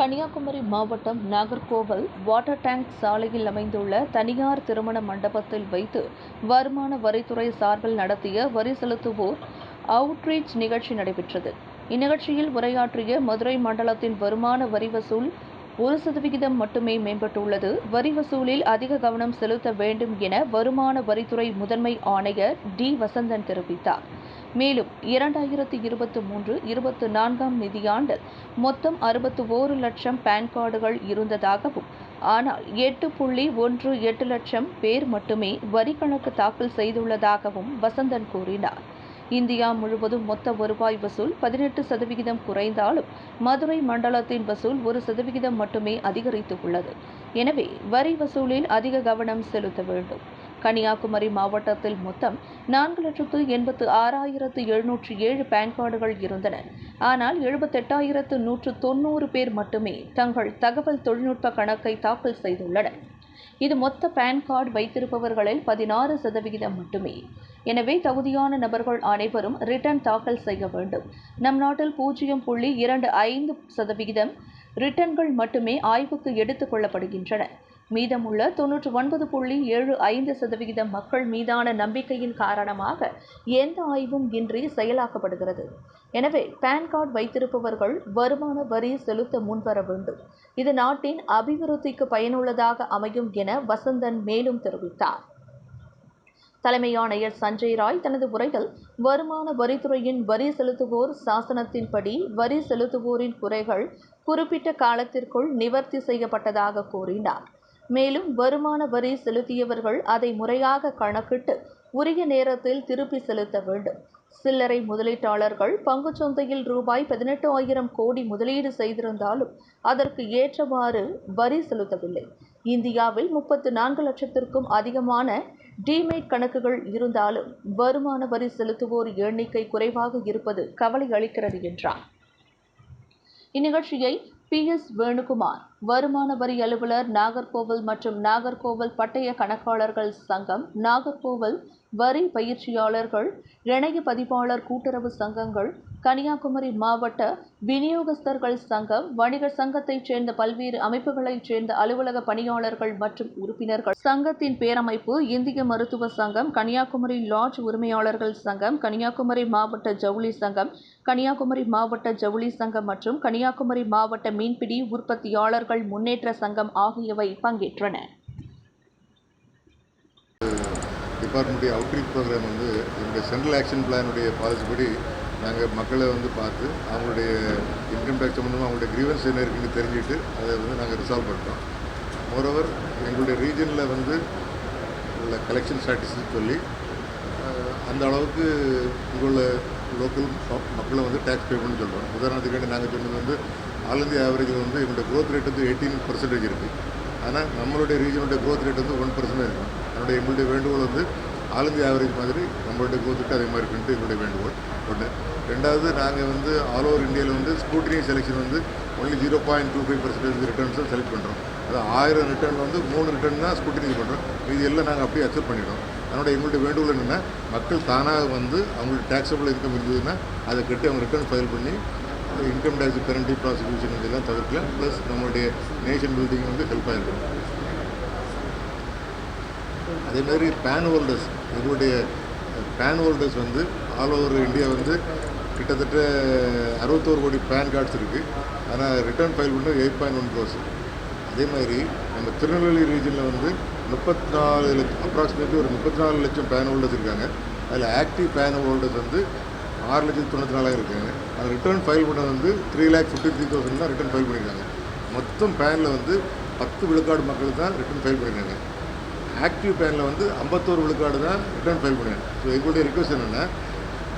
கன்னியாகுமரி மாவட்டம் Nagercoil water tank சாலையில் அமைந்துள்ள தனியார் திருமண மண்டபத்தில் வைத்து வருமான வரித்துறை சார்பில் நடத்திய வரி செலுத்துவோர் அவுட்ரீச் நிகழ்ச்சி நடைபெற்றது. இந்நிகழ்ச்சியில் உரையாற்றிய மதுரை மண்டலத்தின் வருமான வரி வசூல் ஒரு சதவிகிதம் மட்டுமே மேம்பட்டுள்ளது. வரி வசூலில் அதிக கவனம் செலுத்த வேண்டும் என வருமான வரித்துறை முதன்மை ஆணையர் டி. வசந்தன் தெரிவித்தார். மேலும் இரண்டாயிரத்து இருபத்தி மூன்று இருபத்தி நான்காம் நிதியாண்டில் மொத்தம் அறுபத்து ஓரு லட்சம் பான் கார்டுகள் இருந்ததாகவும் ஆனால் எட்டு புள்ளி ஒன்று எட்டு லட்சம் பேர் மட்டுமே வரி கணக்கு தாக்கல் செய்துள்ளதாகவும் வசந்தன் கூறினார். இந்தியா முழுவதும் மொத்த வருவாய் வசூல் பதினெட்டு சதவிகிதம் குறைந்தாலும் மதுரை மண்டலத்தின் வசூல் ஒரு சதவிகிதம் மட்டுமே அதிகரித்துள்ளது. எனவே வரி வசூலில் அதிக கவனம் செலுத்த வேண்டும். கன்னியாகுமரி மாவட்டத்தில் மொத்தம் நான்கு லட்சத்து எண்பத்து ஆறாயிரத்து எழுநூற்று ஏழு பான் கார்டுகள் இருந்தன. ஆனால் எழுபத்தெட்டாயிரத்து நூற்று தொண்ணூறு பேர் மட்டுமே தங்கள் தகவல் தொழில்நுட்ப கணக்கை தாக்கல் செய்துள்ளனர். இது மொத்த பான் கார்டு வைத்திருப்பவர்களில் பதினாறு சதவிகிதம் மட்டுமே. எனவே தகுதியான நபர்கள் அனைவரும் ரிட்டர்ன் தாக்கல் செய்ய வேண்டும். நம் நாட்டில் பூஜ்ஜியம் புள்ளி இரண்டு ஐந்து சதவிகிதம் ரிட்டர்ன்கள் மட்டுமே ஆய்வுக்கு எடுத்துக் கொள்ளப்படுகின்றன. மீதமுள்ள தொன்னூற்று ஒன்பது புள்ளி ஏழு ஐந்து சதவிகிதம் மக்கள் மீதான நம்பிக்கையின் காரணமாக எந்த ஆய்வும் இன்றி செயலாக்கப்படுகிறது. எனவே பான் கார்டு வைத்திருப்பவர்கள் வருமான வரி செலுத்த முன்வர வேண்டும். இது நாட்டின் அபிவிருத்திக்கு பயனுள்ளதாக அமையும் என வசந்தன் மேலும் தெரிவித்தார். தலைமை ஆணையர் சஞ்சய் ராய் தனது உரையில் வருமான வரித்துறையின் வரி செலுத்துவோர் சாசனத்தின்படி வரி செலுத்துவோரின் குறைகள் குறிப்பிட்ட காலத்திற்குள் நிவர்த்தி செய்யப்பட்டதாக கூறினார். மேலும் வருமான வரி செலுத்தியவர்கள் அதை முறையாக கணக்கிட்டு உரிய நேரத்தில் திருப்பி செலுத்த வேண்டும். சில்லறை முதலீட்டாளர்கள் பங்குச்சந்தையில் ரூபாய் பதினெட்டு ஆயிரம் கோடி முதலீடு செய்திருந்தாலும் அதற்கு ஏற்றவாறு வரி செலுத்தவில்லை. இந்தியாவில் முப்பத்து நான்கு லட்சத்திற்கும் அதிகமான டிமேட் கணக்குகள் இருந்தாலும் வருமான வரி செலுத்துவோர் எண்ணிக்கை குறைவாக இருப்பது கவலை அளிக்கிறது என்றார். இந்நிகழ்ச்சியை பி எஸ் வேணுகுமார் வருமான வரி அலுவலர் நாகர்கோவில் மற்றும் நாகர்கோவில் பட்டய கணக்காளர்கள் சங்கம் நாகர்கோவில் வரி பயிற்சியாளர்கள் இணைய பதிப்பாளர் கூட்டுறவு சங்கங்கள் கன்னியாகுமரி மாவட்ட விநியோகஸ்தர்கள் சங்கம் வணிகர் சங்கத்தைச் சேர்ந்த பல்வேறு அமைப்புகளைச் சேர்ந்த அலுவலக பணியாளர்கள் மற்றும் உறுப்பினர்கள். சங்கத்தின் பேரமைப்பு இந்திய மருத்துவ சங்கம் கன்னியாகுமரி லாட்ஜ் உரிமையாளர்கள் சங்கம் கன்னியாகுமரி மாவட்ட ஜவுளி சங்கம் கன்னியாகுமரி மாவட்ட ஜவுளி சங்கம் மற்றும் கன்னியாகுமரி மாவட்ட மீன்பிடி உற்பத்தியாளர்கள் முன்னேற்ற சங்கம் ஆகியவை பங்கேற்றன. டிபார்ட்மெண்ட்டுடைய அவுட்ரீச் ப்ரோக்ராம் வந்து எங்களுடைய சென்ட்ரல் ஆக்ஷன் பிளானுடைய பாலிசிப்படி நாங்கள் மக்களை வந்து பார்த்து அவங்களுடைய இன்கம் டேக்ஸ் சம்மந்தமாக அவங்களுடைய கிரீவன்ஸ் என்ன இருக்குன்னு தெரிஞ்சுட்டு அதை வந்து நாங்கள் ரிசால்வ் பண்ணுறோம் மோரோவர் எங்களுடைய ரீஜனில் வந்து உள்ள கலெக்ஷன் ஸ்டாட்டிஸ்டிக்ஸ் சொல்லி அந்த அளவுக்கு இங்குள்ள லோக்கல் மக்களை வந்து டேக்ஸ் பே பண்ணி சொல்கிறோம் உதாரணத்துக்காண்டி நாங்கள் சொன்னது வந்து ஆல் இந்தியா ஆவரேஜில் வந்து எங்களுடைய க்ரோத் ரேட் வந்து எயிட்டீன் பர்சன்டேஜ் இருக்குது ஆனால் நம்மளுடைய ரீஜனுடைய க்ரோத் ரேட் வந்து ஒன் பர்சன்டேஜ் இருக்கும் அதனுடைய எங்களுடைய வேண்டுகோள் வந்து ஆல் இந்தியா ஆவரேஜ் மாதிரி நம்மள்ட்ட growth அதே மாதிரி இருக்குன்ட்டு எங்களுடைய வேண்டுகோள். ஒன்று ரெண்டாவது நாங்கள் வந்து ஆல் ஓவர் இந்தியாவில் வந்து ஸ்கூட்டினி செலெக்ஷன் வந்து only zero point two five percentage ரிட்டர்ன்ஸை select பண்ணுறோம் அது ஆயிரம் ரிட்டர்ன் வந்து மூணு ரிட்டர்ன் தான் ஸ்கூட்டினி பண்ணுறோம் இது எல்லாம் நாங்கள் அப்படியே அக்செப்ட் பண்ணிடுறோம். அதனோட எங்களுடைய வேண்டுகோள் என்னென்னா மக்கள் தானாக வந்து அவங்களுக்கு டேக்ஸபிள் இன்கம் இருந்ததுன்னா அதை கட்டி அவங்க ரிட்டர்ன் ஃபைல் பண்ணி இன்கம் டேக்ஸ் பெரண்டி ப்ராசிக்யூஷன் இதெல்லாம் தவிர்க்கலாம். ப்ளஸ் நம்மளுடைய நேஷன் பில்டிங் வந்து ஹெல்ப்பாக இருக்கும் அதே மாதிரி பேன் ஹோல்டர்ஸ் எங்களுடைய பேன் ஹோல்டர்ஸ் வந்து ஆல் ஓவர் இந்தியா வந்து கிட்டத்தட்ட அறுபத்தோரு கோடி பேன் கார்ட்ஸ் இருக்குது ஆனால் ரிட்டர்ன் ஃபைல் பண்ண எயிட் பாயிண்ட் ஒன் க்ரோஸ் அதே மாதிரி நம்ம திருநெல்வேலி ரீஜனில் வந்து முப்பத்தி நாலு லட்சம் அப்ராக்சிமேட்லி ஒரு முப்பத்தி நாலு லட்சம் பேன் ஹோல்டர்ஸ் இருக்காங்க. அதில் ஆக்டிவ் பேன் ஹோல்டர்ஸ் வந்து ஆறு லட்சத்தி தொண்ணூற்றி நாலாயிரம் இருக்காங்க. அது ரிட்டர்ன் ஃபைல் பண்ணது வந்து three lakh fifty three thousand தான் ரிட்டர்ன் ஃபைல் பண்ணியிருக்காங்க மொத்தம் பேனில் வந்து பத்து விழுக்காடு மக்கள் தான் ரிட்டர்ன் ஃபைல் பண்ணியிருக்காங்க ஆக்டிவ் பேனில் வந்து ஐம்பத்தோரு விழுக்காடு தான் ரிட்டர்ன் ஃபைல் பண்ணுவேன் ஸோ எங்களுடைய ரிக்வஸ்ட் என்னென்னா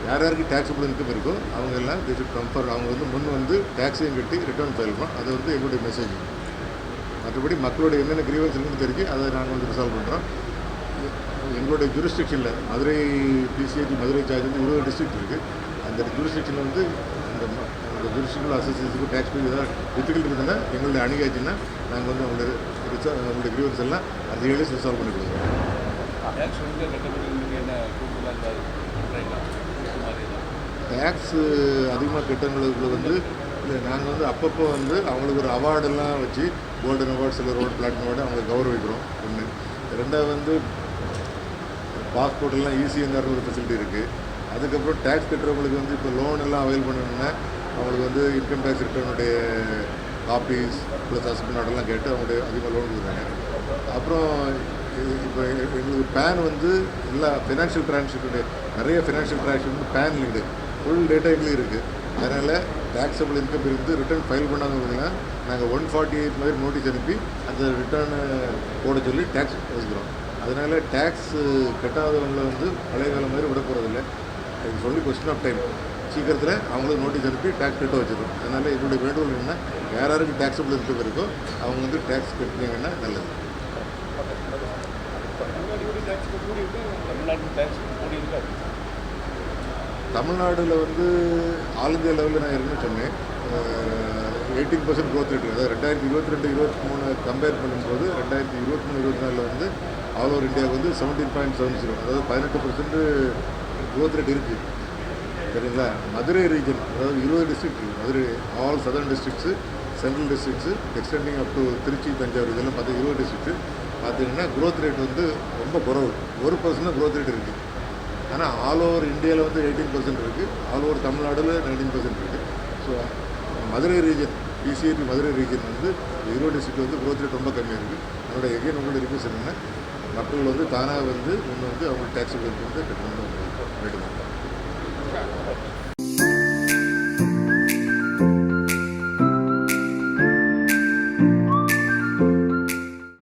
யார் யாருக்கு டேக்ஸபிள் இன்கம் இருக்கோ அவங்க எல்லாம் தி ஷுட் கம்ஃபர்ட் அவங்க வந்து முன் வந்து டேக்ஸையும் கட்டி ரிட்டர்ன் ஃபைல் பண்ணோம். அது வந்து எங்களுடைய மெசேஜ் மற்றபடி மக்களுடைய என்னென்ன கிரீவன்ஸ் இருக்குன்னு தெரிஞ்சு அதை நாங்கள் வந்து ரிசால்வ் பண்ணுறோம் எங்களுடைய ஜூரிஸ்டிக்ஷனில் மதுரை பிசிஐடி மதுரை சார்ஜ் வந்து இருபது டிஸ்ட்ரிக்ட் இருக்குது அந்த ஜூரிஸ்டிக்ஷனில் வந்து அந்த ம- அந்த ஜூரிஸ்டிக்ஷனல் அசோசியேஷனுக்கு டேக்ஸ் பே ஏதாவது டிஃபிகல்ட் இருந்ததுன்னா எங்களுடைய அணுகாச்சுன்னா நாங்கள் வந்து அவங்களுடைய ரிசா அவங்களுடைய கிரீவன்ஸ் எல்லாம் அந்த ஏழியஸ் ரிசால்வ் பண்ணி கொடுக்குறோம் டேக்ஸ் அதிகமாக கட்டவங்களுக்கு வந்து இது நாங்கள் வந்து அப்பப்போ வந்து அவங்களுக்கு ஒரு அவார்டெல்லாம் வச்சு golden award silver award platinum award அவங்களை கௌரவிக்கிறோம். ஒன்று ரெண்டாவது வந்து பாஸ்போர்ட் எல்லாம் ஈஸியாக ஒரு ஃபெசிலிட்டி இருக்குது அதுக்கப்புறம் டேக்ஸ் கட்டுறவங்களுக்கு வந்து இப்போ லோன் எல்லாம் அவைல் பண்ணணும்னா அவங்களுக்கு வந்து இன்கம் டேக்ஸ் ரிட்டர்னுடைய காப்பீஸ் ப்ளஸ் ஹஸ்பண்ட் ஆர்டர்லாம் கேட்டு அவங்களுடைய அதிகமாக லோன் கொடுக்குறாங்க. அப்புறம் இப்போ எங்களுக்கு பேன் வந்து எல்லா ஃபினான்ஷியல் டிரான்சாக்ஷனுடைய நிறைய ஃபினான்ஷியல் டிரான்சாக்ஷன் வந்து பேன் லிங்க்டு ஃபுல் டேட்டா எங்களுக்கு இருக்குது அதனால் டேக்ஸபிள் இன்கம் இருந்து ரிட்டர்ன் ஃபைல் பண்ணாதவங்கலாம் நாங்கள் ஒன் ஃபார்ட்டி எயிட் மாதிரி நோட்டீஸ் அனுப்பி அந்த ரிட்டர்னு போட சொல்லி டேக்ஸ் வச்சுக்கிறோம் அதனால் டேக்ஸ் கட்டாதவங்களை வந்து பழைய காலம் மாதிரி விட போகிறதில்ல இது சொல்லி கொஸ்டின் ஆஃப் டைம் சீக்கிரத்தில் அவங்களுக்கு நோட்டீஸ் அனுப்பி டேக்ஸ் கட்ட வச்சிடும் அதனால் என்னுடைய வேண்டுகோள் என்ன யார் யாருக்கு டேக்ஸபிள் இருக்க இருக்கோ அவங்க வந்து டேக்ஸ் கட்டினீங்கன்னா நல்லது. தமிழ்நாட்டில் தமிழ்நாடுல வந்து ஆல் இந்தியா லெவலில் நான் ஏற்கனவே சொன்னேன். எயிட்டீன் பர்சன்ட் க்ரோத் ரேட் அதாவது ரெண்டாயிரத்தி இருபத்தி ரெண்டு இருபத்தி மூணு கம்பேர் பண்ணும்போது ரெண்டாயிரத்தி இருபத்தி மூணு இருபத்தி நாலில் வந்து ஆல் ஓவர் இந்தியாவுக்கு வந்து செவன்டீன் பாயிண்ட் செவன் ஜீரோ அதாவது பதினெட்டு பர்சன்ட் க்ரோத் ரேட் இருக்குது சரிங்களா மதுரை ரீஜன் அதாவது இருபது district Madurai all southern districts central districts extending up to Trichy Thanjavur இதெல்லாம் பார்த்து இருபது டிஸ்ட்ரிக்ட்டு பார்த்தீங்கன்னா க்ரோத் ரேட் வந்து ரொம்ப குறவு. ஒரு பர்சன்ட் க்ரோத் ரேட் இருக்குது ஆனால் ஆல் ஓவர் இந்தியாவில் வந்து எயிட்டீன் பர்சன்ட் இருக்குது ஆல் ஓவர் தமிழ்நாடுல நைன்டீன் பர்சன்ட் இருக்குது so Madurai region PCAB Madurai region வந்து ஈரோடு டிஸ்ட்ரிக்ட் வந்து க்ரோத் ரேட் ரொம்ப கம்மியாக இருக்குது அதோட எகைன் உங்களோட ரிக்வஸ்ட் என்னென்னா மக்கள் வந்து தானாக வந்து ஒன்று வந்து அவங்க டேக்ஸ் வந்து கட்டணும்னு வேண்டுமா Okay.